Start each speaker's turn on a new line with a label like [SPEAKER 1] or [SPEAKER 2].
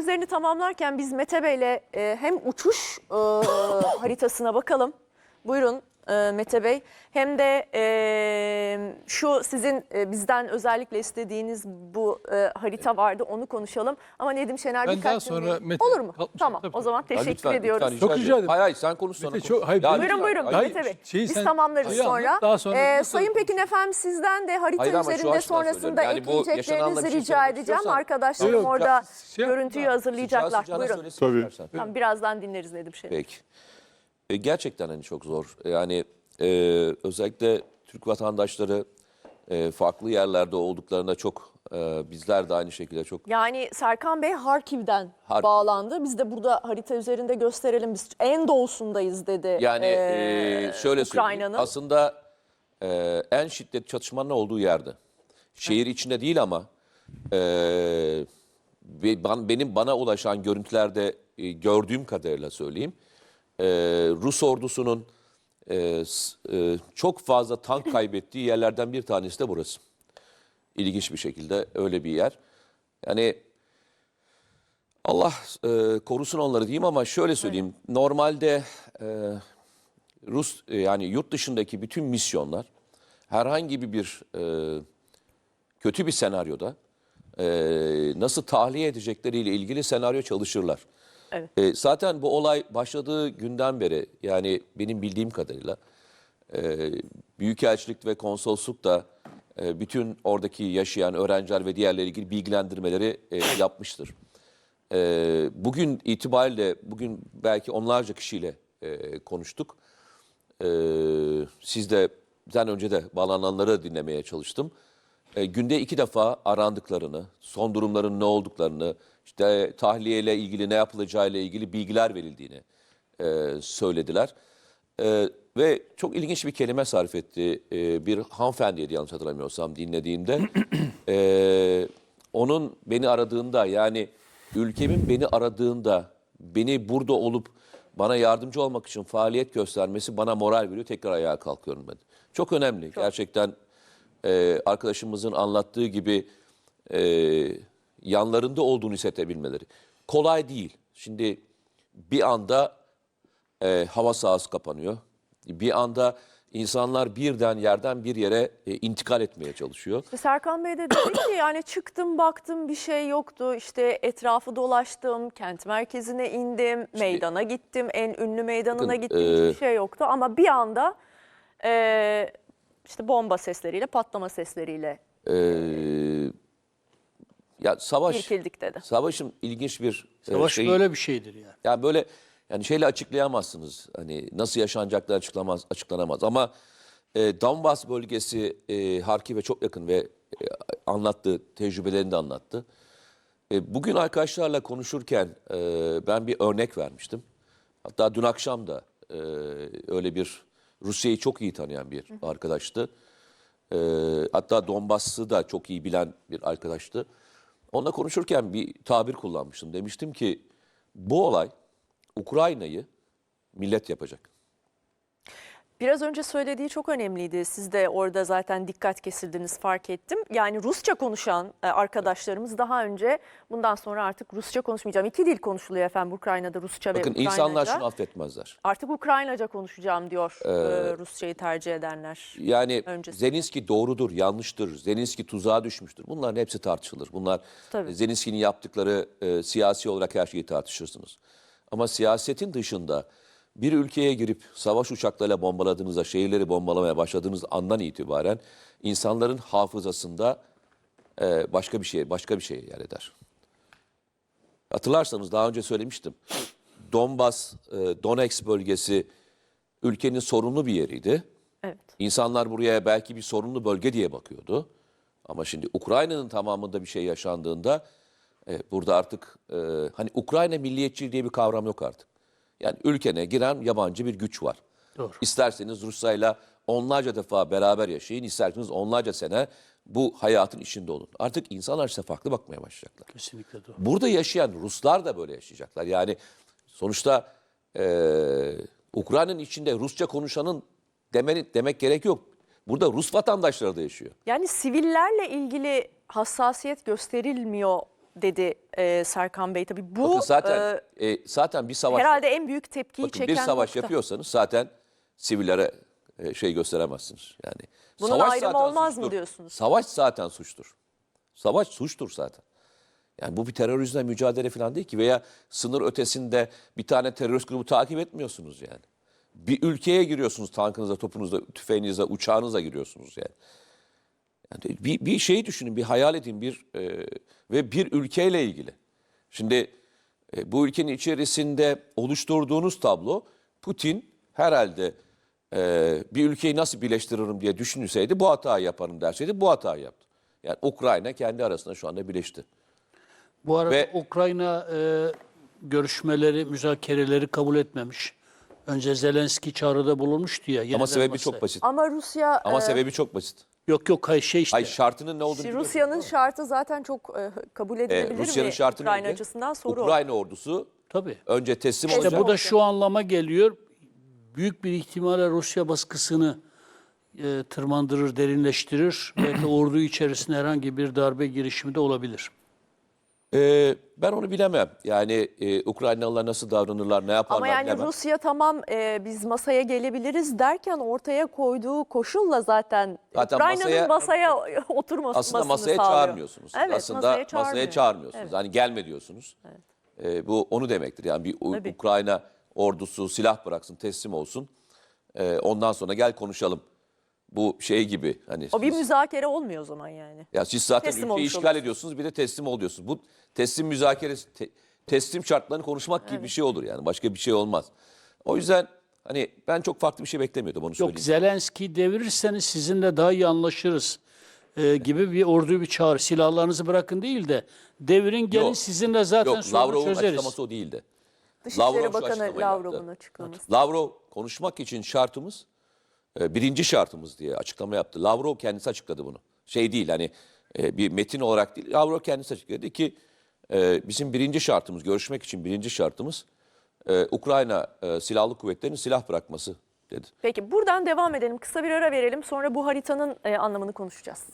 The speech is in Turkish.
[SPEAKER 1] sözlerini tamamlarken biz Mete Bey'le e, hem uçuş e, haritasına bakalım. Buyurun e, Mete Bey. Hem de e, şu sizin e, bizden özellikle istediğiniz bu e, harita vardı onu konuşalım. Ama Nedim Şener
[SPEAKER 2] Ben
[SPEAKER 1] birkaç
[SPEAKER 2] daha sonra
[SPEAKER 1] cümle-
[SPEAKER 2] Mete-
[SPEAKER 1] Olur mu? Tamam
[SPEAKER 2] tabii,
[SPEAKER 1] o zaman teşekkür
[SPEAKER 3] lütfen,
[SPEAKER 1] ediyoruz.
[SPEAKER 3] Lütfen,
[SPEAKER 2] Çok
[SPEAKER 3] rica ederim. Hayır hayır sen konuş sonra
[SPEAKER 2] Mete, çok- hayır,
[SPEAKER 3] Ya
[SPEAKER 2] buyurun.
[SPEAKER 1] Buyurun
[SPEAKER 3] Hayır,
[SPEAKER 1] Mete Bey.
[SPEAKER 2] şeyi
[SPEAKER 1] Biz
[SPEAKER 2] sen-
[SPEAKER 1] tamamlarız
[SPEAKER 2] anlat,
[SPEAKER 1] sonra.
[SPEAKER 2] daha sonra
[SPEAKER 1] Ee,
[SPEAKER 2] nasıl-
[SPEAKER 1] Sayın Pekin efendim sizden de harita
[SPEAKER 3] Hayır
[SPEAKER 1] üzerinde sonrasında.
[SPEAKER 3] Yani
[SPEAKER 1] ekleyeceklerinizi
[SPEAKER 3] şey
[SPEAKER 1] rica edeceğim. Arkadaşlarım
[SPEAKER 2] Yok,
[SPEAKER 1] orada
[SPEAKER 2] şey
[SPEAKER 1] görüntüyü hazırlayacaklar. Buyurun.
[SPEAKER 4] Tabii.
[SPEAKER 1] Tamam, birazdan dinleriz Nedim Şener.
[SPEAKER 3] Peki. E, gerçekten hani çok zor. Yani e, özellikle Türk vatandaşları e, farklı yerlerde olduklarında çok e, bizler de aynı şekilde çok
[SPEAKER 1] Yani Serkan Bey Harkiv'den
[SPEAKER 3] Harkiv.
[SPEAKER 1] bağlandı. Biz de burada harita üzerinde gösterelim. Biz en doğusundayız dedi.
[SPEAKER 3] yani
[SPEAKER 1] ee,
[SPEAKER 3] e, şöyle söyleyeyim.
[SPEAKER 1] Ukrayna'nın.
[SPEAKER 3] Aslında e, en şiddetli çatışmanın olduğu yerde. Şehir içinde değil ama e, ve ban- benim bana ulaşan görüntülerde e, gördüğüm kadarıyla söyleyeyim. E, Rus ordusunun e, e, çok fazla tank kaybettiği yerlerden bir tanesi de burası. İlginç bir şekilde öyle bir yer. Yani Allah e, korusun onları diyeyim ama şöyle söyleyeyim. Normalde e, Rus e, yani yurt dışındaki bütün misyonlar herhangi bir e, kötü bir senaryoda e, nasıl tahliye edecekleriyle ilgili senaryo çalışırlar.
[SPEAKER 1] Evet.
[SPEAKER 3] E, zaten bu olay başladığı günden beri yani benim bildiğim kadarıyla e, Büyükelçilik ve konsolosluk da e, bütün oradaki yaşayan öğrenciler ve diğerleri ilgili bilgilendirmeleri e, yapmıştır. E, bugün itibariyle bugün belki onlarca kişiyle e, konuştuk. E, siz de bizden önce de bağlananları dinlemeye çalıştım. E, günde iki defa arandıklarını, son durumların ne olduklarını, işte tahliyeyle ilgili ne yapılacağıyla ilgili bilgiler verildiğini e, söylediler. E, ve çok ilginç bir kelime sarf etti e, bir hanımefendiydi yanlış hatırlamıyorsam dinlediğimde. E, onun beni aradığında yani ülkemin beni aradığında beni burada olup bana yardımcı olmak için faaliyet göstermesi bana moral veriyor. Tekrar ayağa kalkıyorum ben. Çok önemli. Gerçekten e, arkadaşımızın anlattığı gibi e, yanlarında olduğunu hissedebilmeleri. Kolay değil. Şimdi bir anda e, hava sahası kapanıyor. Bir anda insanlar birden yerden bir yere e, intikal etmeye çalışıyor.
[SPEAKER 1] İşte Serkan Bey de dedi ki yani çıktım baktım bir şey yoktu. İşte etrafı dolaştım, kent merkezine indim, meydana gittim, en ünlü meydanına
[SPEAKER 3] Bakın,
[SPEAKER 1] gittim
[SPEAKER 3] e,
[SPEAKER 1] hiçbir şey yoktu. Ama bir anda e, işte bomba sesleriyle, patlama sesleriyle
[SPEAKER 3] E, ya savaş
[SPEAKER 1] irkildik dedi.
[SPEAKER 3] savaşın ilginç bir e,
[SPEAKER 2] Savaş
[SPEAKER 3] şeyi-
[SPEAKER 2] böyle bir şeydir yani.
[SPEAKER 3] Yani böyle yani şeyle açıklayamazsınız. Hani nasıl yaşanacaklar açıklamaz, açıklanamaz. Ama e, Donbas bölgesi e, Harkiv'e çok yakın ve e, anlattı, tecrübelerini de anlattı. E, bugün arkadaşlarla konuşurken e, ben bir örnek vermiştim. Hatta dün akşam da e, öyle bir Rusya'yı çok iyi tanıyan bir arkadaştı. E, hatta Donbass'ı da çok iyi bilen bir arkadaştı. Onunla konuşurken bir tabir kullanmıştım. Demiştim ki bu olay Ukrayna'yı millet yapacak.
[SPEAKER 1] Biraz önce söylediği çok önemliydi. Siz de orada zaten dikkat kesildiniz fark ettim. Yani Rusça konuşan e, arkadaşlarımız daha önce bundan sonra artık Rusça konuşmayacağım. İki dil konuşuluyor efendim Ukrayna'da Rusça
[SPEAKER 3] Bakın
[SPEAKER 1] ve Ukraynaca.
[SPEAKER 3] insanlar şunu affetmezler.
[SPEAKER 1] Artık Ukraynaca konuşacağım diyor e, Rusçayı tercih edenler.
[SPEAKER 3] Yani
[SPEAKER 1] Öncesi.
[SPEAKER 3] Zelenski doğrudur, yanlıştır. Zelenski tuzağa düşmüştür. Bunların hepsi tartışılır. Bunlar
[SPEAKER 1] Tabii.
[SPEAKER 3] Zelenski'nin yaptıkları e, siyasi olarak her şeyi tartışırsınız. Ama siyasetin dışında bir ülkeye girip savaş uçaklarıyla bombaladığınızda, şehirleri bombalamaya başladığınız andan itibaren insanların hafızasında e, başka bir şey, başka bir şey yer eder. Hatırlarsanız daha önce söylemiştim. Donbas, e, Donetsk bölgesi ülkenin sorunlu bir yeriydi.
[SPEAKER 1] Evet.
[SPEAKER 3] İnsanlar buraya belki bir sorunlu bölge diye bakıyordu. Ama şimdi Ukrayna'nın tamamında bir şey yaşandığında e, burada artık e, hani Ukrayna milliyetçiliği diye bir kavram yok artık. Yani ülkene giren yabancı bir güç var.
[SPEAKER 2] Doğru.
[SPEAKER 3] İsterseniz Rusya'yla onlarca defa beraber yaşayın, isterseniz onlarca sene bu hayatın içinde olun. Artık insanlar size farklı bakmaya başlayacaklar.
[SPEAKER 2] Kesinlikle doğru.
[SPEAKER 3] Burada yaşayan Ruslar da böyle yaşayacaklar. Yani sonuçta eee Ukrayna'nın içinde Rusça konuşanın demeni, demek gerek yok. Burada Rus vatandaşları da yaşıyor.
[SPEAKER 1] Yani sivillerle ilgili hassasiyet gösterilmiyor dedi e, Serkan Bey. Tabii bu
[SPEAKER 3] Bakın zaten
[SPEAKER 1] e,
[SPEAKER 3] e, zaten bir savaş
[SPEAKER 1] herhalde en büyük tepkiyi
[SPEAKER 3] bakın
[SPEAKER 1] çeken
[SPEAKER 3] bir savaş
[SPEAKER 1] nokta.
[SPEAKER 3] yapıyorsanız zaten sivillere e, şey gösteremezsiniz. Yani
[SPEAKER 1] Bunun
[SPEAKER 3] savaş
[SPEAKER 1] ayrımı
[SPEAKER 3] zaten
[SPEAKER 1] olmaz mı
[SPEAKER 3] suçtur.
[SPEAKER 1] diyorsunuz?
[SPEAKER 3] Savaş zaten suçtur. Savaş suçtur zaten. Yani bu bir terörizmle mücadele falan değil ki veya sınır ötesinde bir tane terörist grubu takip etmiyorsunuz yani. Bir ülkeye giriyorsunuz tankınıza, topunuzla, tüfeğinizle, uçağınızla giriyorsunuz yani. Yani bir, bir şey düşünün, bir hayal edin bir e, ve bir ülkeyle ilgili. Şimdi e, bu ülkenin içerisinde oluşturduğunuz tablo Putin herhalde e, bir ülkeyi nasıl birleştiririm diye düşünseydi bu hatayı yaparım derseydi bu hatayı yaptı. Yani Ukrayna kendi arasında şu anda birleşti.
[SPEAKER 2] Bu arada
[SPEAKER 3] Ve-
[SPEAKER 2] Ukrayna e, görüşmeleri, müzakereleri kabul etmemiş. Önce Zelenski çağrıda bulunmuştu ya.
[SPEAKER 3] Ama sebebi
[SPEAKER 2] masaya.
[SPEAKER 3] çok basit.
[SPEAKER 1] Ama Rusya
[SPEAKER 3] Ama
[SPEAKER 1] e,
[SPEAKER 3] sebebi çok basit.
[SPEAKER 2] Yok yok hayır şey işte.
[SPEAKER 3] Ay şartının ne olduğunu biliyorsunuz.
[SPEAKER 1] Rusya'nın şartı zaten çok e, kabul edilebilir
[SPEAKER 3] Rusya'nın
[SPEAKER 1] mi?
[SPEAKER 3] şartı
[SPEAKER 1] Ukrayna
[SPEAKER 3] neydi?
[SPEAKER 1] açısından soru o.
[SPEAKER 3] Ukrayna ordusu
[SPEAKER 2] Tabii.
[SPEAKER 3] önce teslim
[SPEAKER 1] İşte
[SPEAKER 3] olacak.
[SPEAKER 2] İşte bu da şu anlama geliyor. Büyük bir ihtimalle Rusya baskısını e, tırmandırır, derinleştirir. Belki ordu içerisinde herhangi bir darbe girişimi de olabilir.
[SPEAKER 3] Ee, ben onu bilemem. Yani e, Ukraynalılar nasıl davranırlar, ne yaparlar
[SPEAKER 1] Ama yani
[SPEAKER 3] bilemem.
[SPEAKER 1] Rusya tamam e, biz masaya gelebiliriz derken ortaya koyduğu koşulla zaten,
[SPEAKER 3] Zaten
[SPEAKER 1] Ukrayna'nın
[SPEAKER 3] masaya-
[SPEAKER 1] masaya, oturmasını
[SPEAKER 3] Aslında masaya
[SPEAKER 1] sağlıyor.
[SPEAKER 3] çağırmıyorsunuz.
[SPEAKER 1] Evet,
[SPEAKER 3] Aslında
[SPEAKER 1] masaya
[SPEAKER 3] masaya,
[SPEAKER 1] çağırmıyor.
[SPEAKER 3] çağırmıyorsunuz.
[SPEAKER 1] Evet.
[SPEAKER 3] Hani gelme diyorsunuz. Ee, bu onu demektir. Yani bir
[SPEAKER 1] Tabii.
[SPEAKER 3] Ukrayna ordusu silah bıraksın, teslim olsun. Ee, ondan sonra gel konuşalım. Bu şey gibi hani
[SPEAKER 1] O bir
[SPEAKER 3] siz-
[SPEAKER 1] müzakere olmuyor o zaman yani.
[SPEAKER 3] ya siz zaten
[SPEAKER 1] Teslim
[SPEAKER 3] ülkeyi
[SPEAKER 1] olmuş
[SPEAKER 3] işgal
[SPEAKER 1] oluyorsunuz.
[SPEAKER 3] ediyorsunuz bir de teslim oluyorsunuz. Bu teslim müzakeresi te- teslim şartlarını konuşmak gibi bir şey olur yani. Başka bir şey olmaz. O yüzden hani ben çok farklı bir şey beklemiyordum onu
[SPEAKER 2] Yok
[SPEAKER 3] söyleyeyim.
[SPEAKER 2] Zelenski devirirseniz sizinle daha iyi anlaşırız e, gibi bir orduyu bir çağır. Silahlarınızı bırakın değil de devirin gelin
[SPEAKER 3] Yok.
[SPEAKER 2] sizinle zaten
[SPEAKER 3] Yok
[SPEAKER 2] sorunu
[SPEAKER 3] Lavrov'un
[SPEAKER 2] çözeriz.
[SPEAKER 3] açıklaması o değildi.
[SPEAKER 1] Dışişleri
[SPEAKER 3] Lavrov şu
[SPEAKER 1] Bakanı
[SPEAKER 3] açıklamayı
[SPEAKER 1] Lavrov'un
[SPEAKER 3] yaptı.
[SPEAKER 1] açıklaması.
[SPEAKER 3] Lavrov konuşmak için şartımız e, birinci şartımız diye açıklama yaptı. Lavrov kendisi açıkladı bunu. Şey değil hani e, bir metin olarak değil. Lavrov kendisi açıkladı ki e, bizim birinci şartımız görüşmek için birinci şartımız e, Ukrayna silahlı kuvvetlerinin silah bırakması dedi.
[SPEAKER 1] Peki buradan devam edelim. Kısa bir ara verelim. Sonra bu haritanın anlamını konuşacağız.